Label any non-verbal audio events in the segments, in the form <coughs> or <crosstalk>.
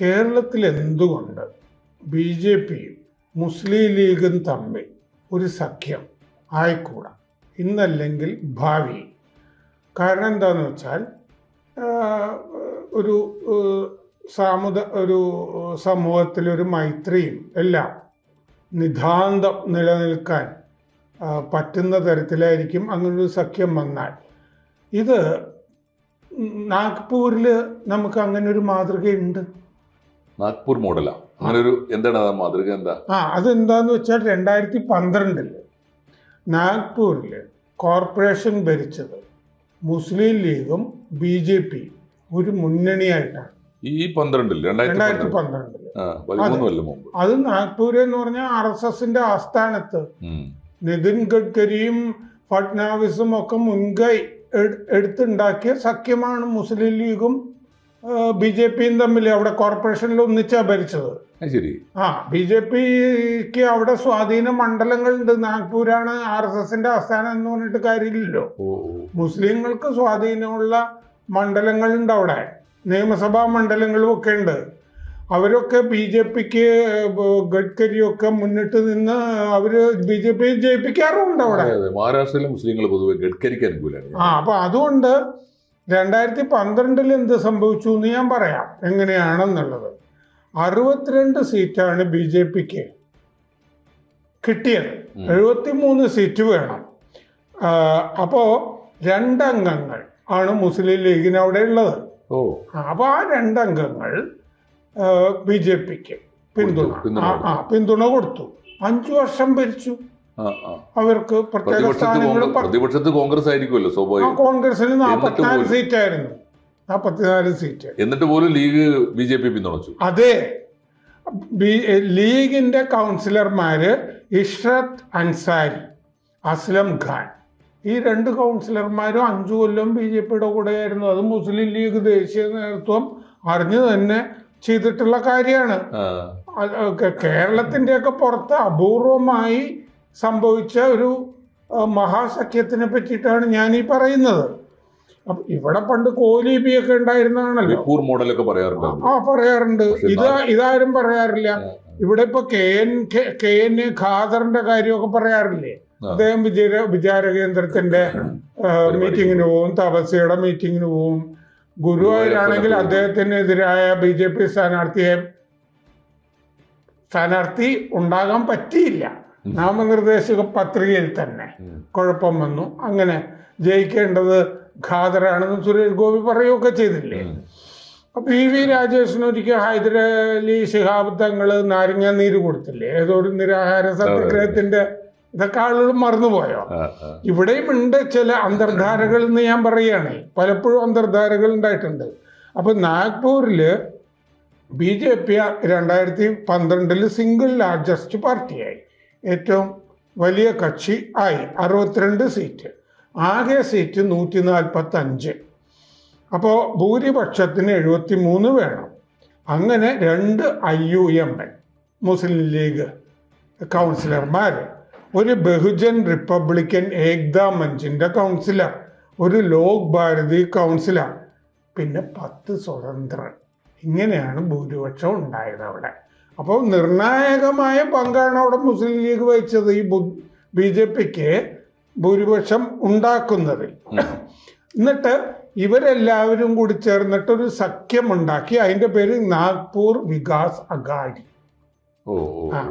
കേരളത്തിൽ എന്തുകൊണ്ട് B J പിയും മുസ്ലിം ലീഗും തമ്മിൽ ഒരു സഖ്യം ആയിക്കൂടാ? ഇന്നല്ലെങ്കിൽ ഭാവി. കാരണം എന്താണെന്ന് വെച്ചാൽ ഒരു സാമുദ ഒരു സമൂഹത്തിൽ ഒരു മൈത്രിയും എല്ലാം നിതാന്തം നിലനിൽക്കാൻ പറ്റുന്ന തരത്തിലായിരിക്കും അങ്ങനൊരു സഖ്യം വന്നാൽ. ഇത് നാഗ്പൂരിൽ നമുക്ക് അങ്ങനെ ഒരു മാതൃകയുണ്ട്? നാഗ്പൂർ മോഡലാ. അങ്ങനെ ഒരു എന്താണ് ആ മാതൃക എന്താ? ആ അതെന്താന്ന് വെച്ചാൽ രണ്ടായിരത്തി പന്ത്രണ്ടിൽ നാഗ്പൂരിൽ കോർപ്പറേഷൻ ഭരിച്ചത് മുസ്ലിം ലീഗും ബി ജെ പി ഒരു മുന്നണിയായിട്ടാണ്. ഈ പന്ത്രണ്ടിൽ രണ്ടായിരത്തി പന്ത്രണ്ടിൽ. അത്. നാഗ്പൂര് എന്ന് പറഞ്ഞാൽ ആർ എസ് എസിന്റെ ആസ്ഥാനത്ത്. നിതിൻ ഗഡ്കരിയും ഫഡ്നാവിസും ഒക്കെ മുൻകൈ എട്- എടുത്തുണ്ടാക്കിയ സഖ്യമാണ് മുസ്ലിം ലീഗും ബി ജെ പിയും തമ്മിൽ അവിടെ കോർപ്പറേഷനിൽ ഒന്നിച്ചാ ഭരിച്ചത്. ശരി. ആ ബി ജെ പിക്ക് അവിടെ സ്വാധീന മണ്ഡലങ്ങളുണ്ട്. നാഗ്പൂരാണ് ആർ എസ് എസിന്റെ ആസ്ഥാനം എന്ന് പറഞ്ഞിട്ട് കാര്യമില്ലല്ലോ. മുസ്ലിങ്ങൾക്ക് സ്വാധീനമുള്ള മണ്ഡലങ്ങളുണ്ട് അവിടെ. നിയമസഭാ മണ്ഡലങ്ങളും ഒക്കെ ഉണ്ട്. അവരൊക്കെ ബി ജെ പിക്ക് ഗഡ്കരിയൊക്കെ മുന്നിട്ട് നിന്ന് അവർ ബി ജെ പി ജയിപ്പിക്കാറുമുണ്ട് അവിടെ. മഹാരാഷ്ട്രയിലെ മുസ്ലിങ്ങൾ പൊതുവെ ഗഡ്കരിക്ക് അനുകൂലമാണ്. ആ അപ്പൊ അതുകൊണ്ട് രണ്ടായിരത്തി പന്ത്രണ്ടിൽ എന്ത് സംഭവിച്ചു എന്ന് ഞാൻ പറയാം. എങ്ങനെയാണെന്നുള്ളത്. അറുപത്തിരണ്ട് സീറ്റാണ് ബി ജെ പിക്ക് കിട്ടിയത്. എഴുപത്തി മൂന്ന് സീറ്റ് വേണം. അപ്പോ രണ്ടംഗങ്ങൾ ആണ് മുസ്ലിം ലീഗിന് അവിടെ ഉള്ളത്. അപ്പൊ ആ രണ്ടംഗങ്ങൾ ബി ജെ പിക്ക് പിന്തുണ പിന്തുണ ആ, പിന്തുണ കൊടുത്തു. അഞ്ചു വർഷം ഭരിച്ചു. അവർക്ക് പ്രത്യേക പ്രതിപക്ഷത്ത് സ്ഥാനങ്ങൾ കോൺഗ്രസ് പ്രതിപക്ഷത്ത് കോൺഗ്രസ് ആയിരിക്കുമല്ലോ സ്വാഭാവികം കോൺഗ്രസിന് നാൽപ്പത്തിനാല് സീറ്റ് സീറ്റായിരുന്നു. നാൽപ്പത്തിനാല് സീറ്റ്. എന്നിട്ട് പോലും ലീഗ് ബി ജെ പി പിന്തുണച്ചു. അതെ. ലീഗിന്റെ കൗൺസിലർമാര് ഇഷ്റത്ത് അൻസാരി അസ്ലം ഖാൻ. ഈ രണ്ട് കൗൺസിലർമാരും അഞ്ചു കൊല്ലം ബി ജെ പിയുടെ കൂടെയായിരുന്നു. അത് മുസ്ലിം ലീഗ് ദേശീയ നേതൃത്വം അറിഞ്ഞു തന്നെ ചെയ്തിട്ടുള്ള കാര്യമാണ്. കേരളത്തിന്റെയൊക്കെ കേരളത്തിന്റെയൊക്കെ പുറത്ത് അപൂർവമായി സംഭവിച്ച ഒരു മഹാസഖ്യത്തിനെ പറ്റിയിട്ടാണ് ഞാൻ ഈ പറയുന്നത്. അപ്പൊ ഇവിടെ പണ്ട് കോലീബിയൊക്കെ ഉണ്ടായിരുന്നതാണല്ലോ. ബിപ്പൂർ മോഡലൊക്കെ പറയാറുണ്ട് ആ പറയാറുണ്ട്. ഇത് ഇതാരും പറയാറില്ല. ഇവിടെ ഇപ്പൊ കെ എൻ കെ- എൻ ഖാദറിന്റെ കാര്യമൊക്കെ പറയാറില്ലേ? അദ്ദേഹം വിചാര വിചാര കേന്ദ്രത്തിന്റെ മീറ്റിങ്ങിന് പോവും തപസ്യയുടെ മീറ്റിങ്ങിന് പോവും. ഗുരുവായൂരാണെങ്കിൽ അദ്ദേഹത്തിനെതിരായ ബി ജെ പി സ്ഥാനാർത്ഥിയെ സ്ഥാനാർത്ഥി ഉണ്ടാകാൻ പറ്റിയില്ല. നാമനിർദ്ദേശക പത്രികയിൽ തന്നെ. കുഴപ്പം വന്നു. അങ്ങനെ ജയിക്കേണ്ടത് ഖാദറാണെന്ന് സുരേഷ് ഗോപി പറയുകയൊക്കെ ചെയ്തില്ലേ? ഇ വി രാജേഷിന് ഒരിക്കൽ ഹൈദരലി ശിഹാബ് തങ്ങൾ നാരങ്ങ നീര് കൊടുത്തില്ലേ? ഏതോ ഒരു നിരാഹാര സത്യഗ്രഹത്തിന്റെ ഇതൊക്കെ ആളുകൾ മറന്നുപോയോ. ഇവിടെയും ഉണ്ട് ചില അന്തർധാരകൾ എന്ന് ഞാൻ പറയുകയാണ്. പലപ്പോഴും അന്തർധാരകൾ ഉണ്ടായിട്ടുണ്ട്. അപ്പൊ നാഗ്പൂരിൽ ബി ജെ പി രണ്ടായിരത്തി പന്ത്രണ്ടിൽ സിംഗിൾ ലാർജസ്റ്റ് പാർട്ടിയായി. ഏറ്റവും വലിയ കക്ഷി ആയി. അറുപത്തിരണ്ട് സീറ്റ് ആകെ സീറ്റ് നൂറ്റി നാൽപ്പത്തഞ്ച് അപ്പോൾ ഭൂരിപക്ഷത്തിന് എഴുപത്തി മൂന്ന് വേണം. അങ്ങനെ രണ്ട് I U M L Muslim League കൗൺസിലർമാർ ഒരു ബഹുജൻ റിപ്പബ്ലിക്കൻ ഏക്താ മഞ്ചിന്റെ കൗൺസിലർ ഒരു ലോക് ഭാരതി കൗൺസിലർ പിന്നെ പത്ത് സ്വതന്ത്രർ. ഇങ്ങനെയാണ് ഭൂരിപക്ഷം ഉണ്ടായത് അവിടെ. അപ്പോൾ നിർണായകമായ പങ്കാണ് അവിടെ മുസ്ലിം ലീഗ് വഹിച്ചത് ഈ ബി ജെ പിക്ക് ഭൂരിപക്ഷം ഉണ്ടാക്കുന്നതിൽ. എന്നിട്ട് ഇവരെല്ലാവരും കൂടി ചേർന്നിട്ട് ഒരു സഖ്യമുണ്ടാക്കി. അതിന്റെ പേര് Nagpur Vikas Aghadi.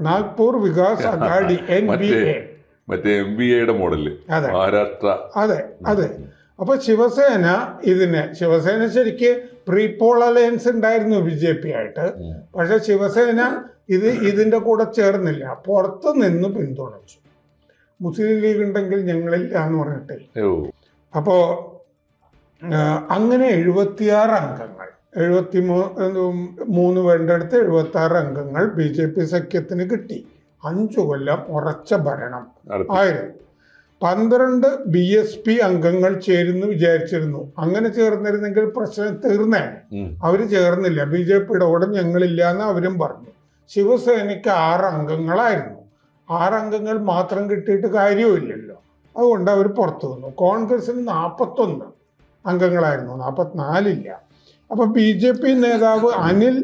Nagpur Vikas Aghadi N B A മറ്റേ എം ബി എയുടെ മോഡൽ. അതെ. മഹാരാഷ്ട്ര. അതെ അതെ. അപ്പൊ ശിവസേന ഇതിനെ ശിവസേന ശരിക്ക് പ്രീപോൾ അലയൻസ് ഉണ്ടായിരുന്നു ബി ജെ പി ആയിട്ട്. പക്ഷെ ശിവസേന ഇത് ഇതിന്റെ കൂടെ ചേർന്നില്ല. പുറത്ത് നിന്ന് പിന്തുണച്ചു. മുസ്ലിം ലീഗ് ഉണ്ടെങ്കിൽ ഞങ്ങളില്ല എന്ന് പറഞ്ഞിട്ട് അപ്പോ അങ്ങനെ എഴുപത്തിയാറ് അംഗങ്ങൾ എഴുപത്തി മൂന്ന് വേണ്ടടുത്ത് എഴുപത്തി ആറ് അംഗങ്ങൾ ബി ജെ പി സഖ്യത്തിന് കിട്ടി. അഞ്ചു കൊല്ലം ഉറച്ച ഭരണം ആയിരുന്നു. പന്ത്രണ്ട് ബി എസ് പി അംഗങ്ങൾ ചേരുന്നു വിചാരിച്ചിരുന്നു. അങ്ങനെ ചേർന്നിരുന്നെങ്കിൽ പ്രശ്നം തീർന്നേ. അവർ അവർ ചേർന്നില്ല. ബി ജെ പിയുടെ കൂടെ ഞങ്ങളില്ല എന്ന് അവരും പറഞ്ഞു. ശിവസേനയ്ക്ക് ആറ് അംഗങ്ങളായിരുന്നു. ആറ് അംഗങ്ങൾ മാത്രം കിട്ടിയിട്ട് കാര്യമില്ലല്ലോ അതുകൊണ്ട് അവർ പുറത്തു വന്നു. കോൺഗ്രസിന് നാൽപ്പത്തൊന്ന് അംഗങ്ങളായിരുന്നു. നാൽപ്പത്തിനാലില്ല അപ്പൊ ബി ജെ പി നേതാവ് അനിൽ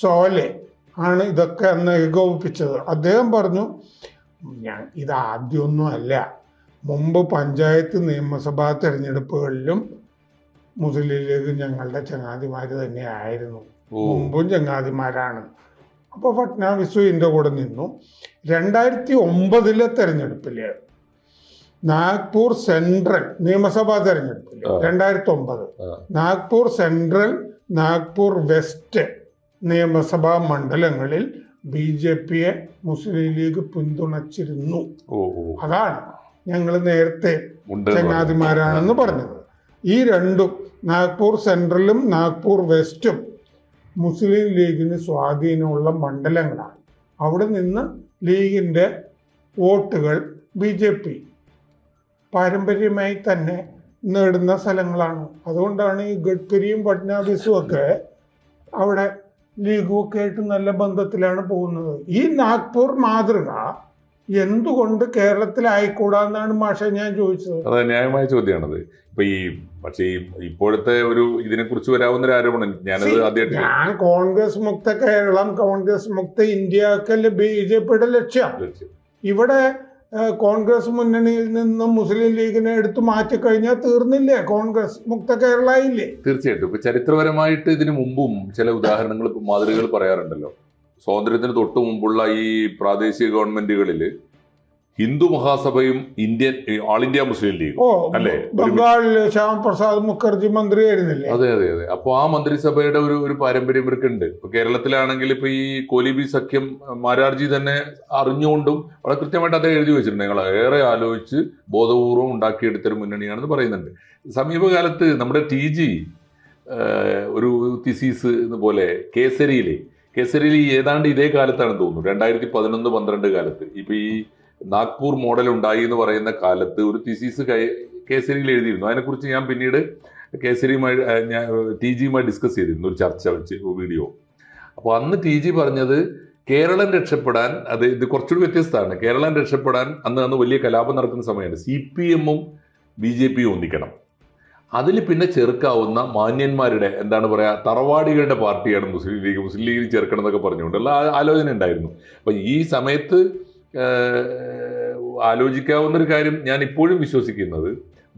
സോലെ ആണ് ഇതൊക്കെ അന്ന് ഏകോപിപ്പിച്ചത്. അദ്ദേഹം പറഞ്ഞു ഞാൻ ഇത് ആദ്യമൊന്നും അല്ല. മുമ്പ് പഞ്ചായത്ത് നിയമസഭാ തെരഞ്ഞെടുപ്പുകളിലും മുസ്ലിം ലീഗ് ഞങ്ങളുടെ ചങ്ങാതിമാർ തന്നെയായിരുന്നു. മുമ്പും ചങ്ങാതിമാരാണ്. അപ്പോൾ ഫട്നാവിസു ഇതിന്റെ കൂടെ നിന്നു. രണ്ടായിരത്തി ഒമ്പതിലെ തെരഞ്ഞെടുപ്പിൽ നാഗ്പൂർ സെൻട്രൽ നിയമസഭാ തെരഞ്ഞെടുപ്പിൽ. രണ്ടായിരത്തി ഒമ്പത് നാഗ്പൂർ സെൻട്രൽ നാഗ്പൂർ വെസ്റ്റ് നിയമസഭാ മണ്ഡലങ്ങളിൽ ബി ജെ പിയെ മുസ്ലിം ലീഗ് പിന്തുണച്ചിരുന്നു അതാണ്. ഞങ്ങൾ നേരത്തെ. ചങ്ങാതിമാരാണെന്ന് പറഞ്ഞത്. ഈ രണ്ടും നാഗ്പൂർ സെൻട്രലും നാഗ്പൂർ വെസ്റ്റും മുസ്ലിം ലീഗിന് സ്വാധീനമുള്ള മണ്ഡലങ്ങളാണ്. അവിടെ നിന്ന് ലീഗിന്റെ വോട്ടുകൾ ബി ജെ പി പാരമ്പര്യമായി തന്നെ നേടുന്ന സ്ഥലങ്ങളാണ്. അതുകൊണ്ടാണ് ഈ ഗഡ്കരിയും ഫഡ്നാവിസും ഒക്കെ അവിടെ ലീഗും ഒക്കെ ആയിട്ട് നല്ല ബന്ധത്തിലാണ് പോകുന്നത്. ഈ നാഗ്പൂർ മാതൃക എന്തുകൊണ്ട് കേരളത്തിലായിക്കൂടാന്നാണ് മാഷ ഞാൻ ചോദിച്ചത്. അത് ന്യായമായ ചോദ്യമാണത്. ഇപ്പൊ ഈ പക്ഷേ ഇപ്പോഴത്തെ ഒരു ഇതിനെ കുറിച്ച് വരാവുന്ന ഒരു ആരോപണം ഞാനത് ആദ്യമായിട്ട് ഞാൻ കോൺഗ്രസ് മുക്ത കേരളം കോൺഗ്രസ് മുക്ത ഇന്ത്യ ഒക്കെ ബി ജെ പിയുടെ ലക്ഷ്യം. ഇവിടെ കോൺഗ്രസ് മുന്നണിയിൽ നിന്ന് മുസ്ലിം ലീഗിനെ എടുത്തു മാറ്റി കഴിഞ്ഞാൽ തീർന്നില്ലേ? കോൺഗ്രസ് മുക്ത കേരളയില്ലേ? തീർച്ചയായിട്ടും. ഇപ്പൊ ചരിത്രപരമായിട്ട് ഇതിനു മുമ്പും ചില ഉദാഹരണങ്ങൾ ഇപ്പൊ മാതൃകകൾ പറയാറുണ്ടല്ലോ. സ്വാതന്ത്ര്യത്തിന് തൊട്ട് മുമ്പുള്ള ഈ പ്രാദേശിക ഗവൺമെന്റുകളിൽ ഹിന്ദു മഹാസഭയും Indian all India Muslim League അല്ലേ? ബംഗാളിൽ ശ്യാമപ്രസാദ് മുഖർജി മന്ത്രിയായിരുന്നില്ലേ? അതെ അതെ അതെ. അപ്പോൾ ആ മന്ത്രിസഭയുടെ ഒരു ഒരു പാരമ്പര്യം ഇവർക്കുണ്ട്. ഇപ്പൊ കേരളത്തിലാണെങ്കിൽ ഇപ്പൊ ഈ കോലിബി സഖ്യം മാരാർജി തന്നെ അറിഞ്ഞുകൊണ്ടും വളരെ കൃത്യമായിട്ട് അദ്ദേഹം എഴുതി വെച്ചിട്ടുണ്ട്. ഞങ്ങൾ ഏറെ ആലോചിച്ച് ബോധപൂർവം ഉണ്ടാക്കിയെടുത്തൊരു മുന്നണിയാണെന്ന് പറയുന്നുണ്ട്. സമീപകാലത്ത് നമ്മുടെ ടി ജി ഒരു തിസീസ് പോലെ കേസരിയിലെ കേസരിയിൽ ഏതാണ്ട് ഇതേ കാലത്താണ് തോന്നുന്നു. രണ്ടായിരത്തി പതിനൊന്ന് പന്ത്രണ്ട് കാലത്ത്. ഇപ്പൊ ഈ നാഗ്പൂർ മോഡൽ ഉണ്ടായി എന്ന് പറയുന്ന കാലത്ത് ഒരു തിസീസ് കേസരിയിൽ എഴുതിയിരുന്നു. അതിനെക്കുറിച്ച് ഞാൻ പിന്നീട് കേസരിയുമായി ഞാൻ ടി ജിയുമായി ഡിസ്കസ് ചെയ്തിരുന്നു ഒരു ചർച്ച വെച്ച് വീഡിയോ അപ്പോൾ അന്ന് ടി ജി പറഞ്ഞത് കേരളം രക്ഷപ്പെടാൻ അത് ഇത് കുറച്ചുകൂടി വ്യത്യസ്തമാണ്. കേരളം രക്ഷപ്പെടാൻ അന്ന് അന്ന് വലിയ കലാപം നടക്കുന്ന സമയമാണ്. സി പി എമ്മും ബി ജെ പിയും ഒന്നിക്കണം. അതിൽ പിന്നെ ചെറുക്കാവുന്ന മാന്യന്മാരുടെ എന്താണ് പറയുക തറവാടികളുടെ പാർട്ടിയാണ് മുസ്ലിം ലീഗ്. മുസ്ലിം ലീഗിൽ ചേർക്കണം എന്നൊക്കെ പറഞ്ഞുകൊണ്ടുള്ള ആലോചന ഉണ്ടായിരുന്നു. അപ്പം ഈ സമയത്ത് ആലോചിക്കാവുന്ന ഒരു കാര്യം ഞാൻ ഇപ്പോഴും വിശ്വസിക്കുന്നത്.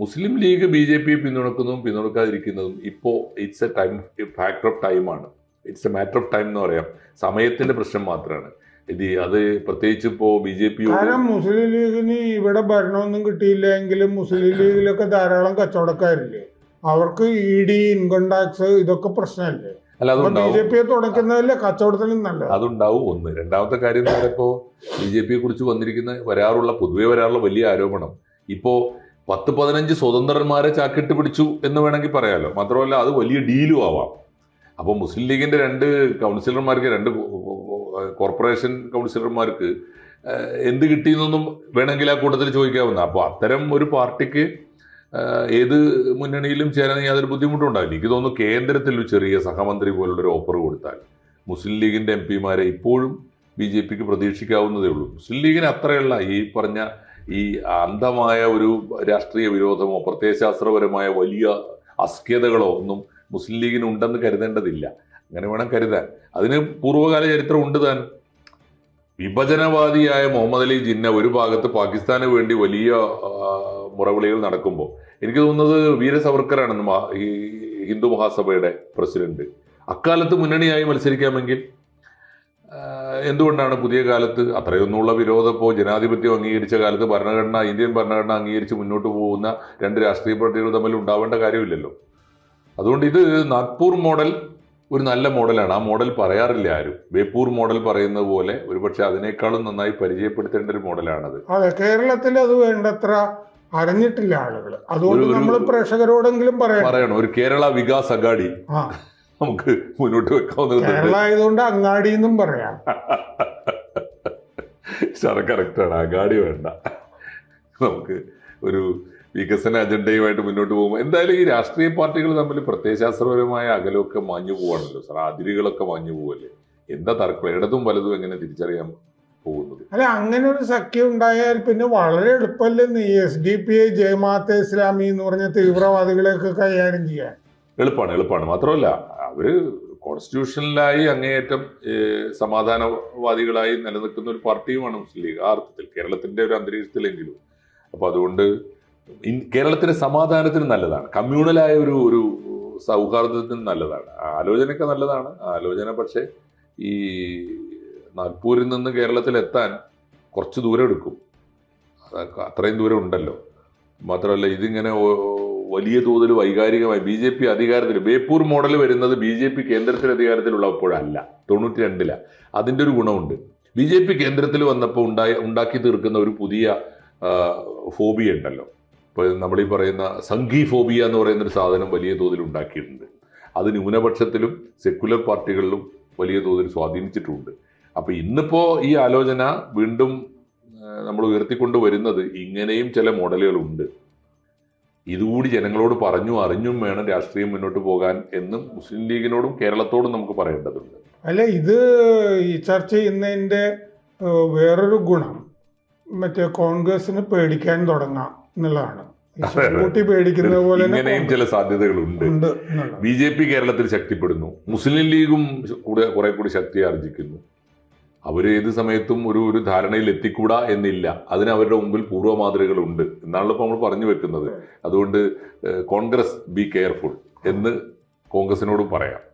മുസ്ലിം ലീഗ് ബി ജെ പിയെ പിന്തുണക്കുന്നതും പിന്തുണക്കാതിരിക്കുന്നതും ഇപ്പോൾ it's a time factor of ടൈമാണ് it's a matter of time എന്ന് പറയാം. സമയത്തിന്റെ പ്രശ്നം മാത്രമാണ് ഇത് അത് പ്രത്യേകിച്ച് ഇപ്പോ ബി ജെ പി കാരണം മുസ്ലിം ലീഗിന് ഇവിടെ ഭരണമൊന്നും കിട്ടിയില്ല എങ്കിലും മുസ്ലിം <coughs> ലീഗിലൊക്കെ ധാരാളം കച്ചവടക്കാരില്ലേ? അവർക്ക് ഇ ഡി ഇൻകം ടാക്സ് ഇതൊക്കെ പ്രശ്നമല്ലേ? അല്ല ബി ജെ പിയെ തുടക്കുന്നതല്ലേ കച്ചവടത്തിലും നല്ല അതുണ്ടാവും ഒന്ന്. രണ്ടാമത്തെ കാര്യം എന്ന് പറയുമ്പോൾ ബി ജെ പിയെ കുറിച്ച് വന്നിരിക്കുന്ന വരാറുള്ള പൊതുവെ വരാറുള്ള വലിയ ആരോപണം. ഇപ്പോ പത്ത് പതിനഞ്ച് സ്വതന്ത്രന്മാരെ ചാക്കിട്ട് പിടിച്ചു എന്ന് വേണമെങ്കിൽ പറയാലോ. മാത്രമല്ല അത് വലിയ ഡീലും ആവാം. അപ്പോൾ മുസ്ലിം ലീഗിന്റെ രണ്ട് കൗൺസിലർമാർക്ക് രണ്ട് കോർപ്പറേഷൻ കൗൺസിലർമാർക്ക് എന്ത് കിട്ടിയെന്നൊന്നും വേണമെങ്കിൽ ആ കൂട്ടത്തിൽ ചോദിക്കാവുന്ന അപ്പോൾ അത്തരം ഒരു പാർട്ടിക്ക് ഏത് മുന്നണിയിലും ചേരാൻ യാതൊരു ബുദ്ധിമുട്ടുണ്ടാവില്ല എനിക്ക് തോന്നുന്നു കേന്ദ്രത്തിൽ ഒരു ചെറിയ സഹമന്ത്രി പോലുള്ളൊരു ഓഫർ കൊടുത്താൽ മുസ്ലിം ലീഗിന്റെ എം പിമാരെ ഇപ്പോഴും ബി ജെ പിക്ക് പ്രതീക്ഷിക്കാവുന്നതേ ഉള്ളൂ. മുസ്ലിം ലീഗിന് അത്രയുള്ള ഈ പറഞ്ഞ ഈ അന്ധമായ ഒരു രാഷ്ട്രീയ വിരോധമോ പ്രത്യയശാസ്ത്രപരമായ വലിയ അസ്ഖ്യതകളോ ഒന്നും മുസ്ലിം ലീഗിന് ഉണ്ടെന്ന് കരുതേണ്ടതില്ല. അങ്ങനെ വേണം കരുതാൻ. അതിന് പൂർവകാല ചരിത്രം ഉണ്ട് താൻ. വിഭജനവാദിയായ മുഹമ്മദ് അലി ജിന്ന ഒരു ഭാഗത്ത് പാകിസ്ഥാന് വേണ്ടി വലിയ മുറവിളികൾ നടക്കുമ്പോൾ എനിക്ക് തോന്നുന്നത് വീര സവർക്കറാണ് ഈ ഹിന്ദു മഹാസഭയുടെ പ്രസിഡന്റ്. അക്കാലത്ത് മുന്നണിയായി മത്സരിക്കാമെങ്കിൽ എന്തുകൊണ്ടാണ് പുതിയ കാലത്ത് അത്രയൊന്നുമുള്ള ഇപ്പോൾ ജനാധിപത്യം അംഗീകരിച്ച കാലത്ത് ഭരണഘടന ഇന്ത്യൻ ഭരണഘടന അംഗീകരിച്ച് മുന്നോട്ട് പോകുന്ന രണ്ട് രാഷ്ട്രീയ പാർട്ടികൾ തമ്മിൽ ഉണ്ടാവേണ്ട കാര്യമില്ലല്ലോ. അതുകൊണ്ട് ഇത് നാഗ്പൂർ മോഡൽ ഒരു നല്ല മോഡലാണ്. ആ മോഡൽ പറയാറില്ല ആരും. ബേപ്പൂർ മോഡൽ പറയുന്നത് പോലെ ഒരുപക്ഷെ അതിനേക്കാളും നന്നായി പരിചയപ്പെടുത്തേണ്ട ഒരു മോഡലാണത്. അതെ കേരളത്തിൽ അത് വേണ്ടത്ര അറിഞ്ഞിട്ടില്ല ആളുകൾ അതുകൊണ്ട് നമ്മൾ പ്രേക്ഷകരോടെങ്കിലും പറയാം പറയണം. ഒരു കേരള വികാസ് അഗാഡി നമുക്ക് മുന്നോട്ട് വെക്കാവുന്ന കേരള ആയതുകൊണ്ട് അങ്ങാടി എന്നും പറയാം. <laughs> സാറ് കറക്റ്റാണ് അഗാഡി വേണ്ട. നമുക്ക് ഒരു വികസന അജണ്ടയുമായിട്ട് മുന്നോട്ട് പോകുമ്പോൾ എന്തായാലും ഈ രാഷ്ട്രീയ പാർട്ടികൾ തമ്മിൽ പ്രത്യയശാസ്ത്രപരമായ അകലമൊക്കെ മാഞ്ഞു പോവാണല്ലോ. സാർ അതിരുകളൊക്കെ മാഞ്ഞു പോവല്ലേ? എന്താ തർക്കം? ഇടതും വലതും എങ്ങനെ തിരിച്ചറിയാൻ പോകുന്നത്? അല്ല അങ്ങനെ ഒരു സഖ്യം ഉണ്ടായാൽ പിന്നെ വളരെ എളുപ്പമല്ലെന്ന് S D P I Jamaat-e Islami എന്ന് പറഞ്ഞ തീവ്രവാദികളെയൊക്കെ കൈകാര്യം ചെയ്യാൻ? എളുപ്പമാണ് എളുപ്പമാണ് മാത്രമല്ല അവർ കോൺസ്റ്റിറ്റ്യൂഷനിലായി അങ്ങേയറ്റം സമാധാനവാദികളായി നിലനിൽക്കുന്ന ഒരു പാർട്ടിയുമാണ് മുസ്ലിം ലീഗ്. ആ അർത്ഥത്തിൽ കേരളത്തിന്റെ ഒരു അന്തരീക്ഷത്തിലെങ്കിലും. അപ്പൊ അതുകൊണ്ട് കേരളത്തിന്റെ സമാധാനത്തിന് നല്ലതാണ്. കമ്മ്യൂണലായ ഒരു ഒരു സൗഹാർദ്ദത്തിന് നല്ലതാണ്. ആലോചനയൊക്കെ നല്ലതാണ്. ആലോചന പക്ഷേ ഈ നാഗ്പൂരിൽ നിന്ന് കേരളത്തിൽ എത്താൻ കുറച്ച് ദൂരം എടുക്കും. അത്രയും ദൂരം ഉണ്ടല്ലോ. മാത്രമല്ല ഇതിങ്ങനെ വലിയ തോതിൽ വൈകാരികമായി ബി ജെ പി അധികാരത്തിൽ ബേപ്പൂർ മോഡൽ വരുന്നത് ബി ജെ പി കേന്ദ്രത്തിൽ അധികാരത്തിലുള്ളപ്പോഴല്ല തൊണ്ണൂറ്റി രണ്ടില അതിന്റെ ഒരു ഗുണമുണ്ട്. ബി ജെ പി കേന്ദ്രത്തിൽ വന്നപ്പോൾ ഉണ്ടായി ഉണ്ടാക്കി തീർക്കുന്ന ഒരു പുതിയ ഫോബിയ ഉണ്ടല്ലോ ഇപ്പോൾ നമ്മൾ ഈ പറയുന്ന സംഘീഫോബിയ എന്ന് പറയുന്ന ഒരു സാധനം വലിയ തോതിൽ ഉണ്ടാക്കിയിട്ടുണ്ട്. അത് ന്യൂനപക്ഷത്തിലും സെക്യുലർ പാർട്ടികളിലും വലിയ തോതിൽ സ്വാധീനിച്ചിട്ടുണ്ട്. അപ്പോൾ ഇന്നിപ്പോൾ ഈ ആലോചന വീണ്ടും നമ്മൾ ഉയർത്തിക്കൊണ്ട് വരുന്നത് ഇങ്ങനെയും ചില മോഡലുകളുണ്ട്. ഇതുകൂടി ജനങ്ങളോട് പറഞ്ഞു അറിഞ്ഞും വേണം രാഷ്ട്രീയം മുന്നോട്ട് പോകാൻ എന്നും മുസ്ലിം ലീഗിനോടും കേരളത്തോടും നമുക്ക് പറയേണ്ടതുണ്ട്. അല്ല ഇത് ഈ ചർച്ച ചെയ്യുന്നതിന്റെ വേറൊരു ഗുണം. മറ്റേ കോൺഗ്രസിന് പേടിക്കാൻ തുടങ്ങാം. എന്നുള്ളതാണ്. അതെ. പോലെ ഇങ്ങനെയും ചില സാധ്യതകളുണ്ട്. ബി ജെ പി കേരളത്തിൽ ശക്തിപ്പെടുന്നു. മുസ്ലിം ലീഗും കൂടെ കുറെ കൂടി ശക്തി ആർജിക്കുന്നു. അവർ ഏത് സമയത്തും ഒരു ഒരു ധാരണയിൽ എത്തിക്കൂടാ എന്നില്ല. അതിന് അവരുടെ മുമ്പിൽ പൂർവ മാതൃകകളുണ്ട് എന്നാണല്ലോ ഇപ്പോൾ നമ്മൾ പറഞ്ഞു വെക്കുന്നത്. അതുകൊണ്ട് കോൺഗ്രസ് ബി കെയർഫുൾ എന്ന് കോൺഗ്രസിനോട് പറയാം.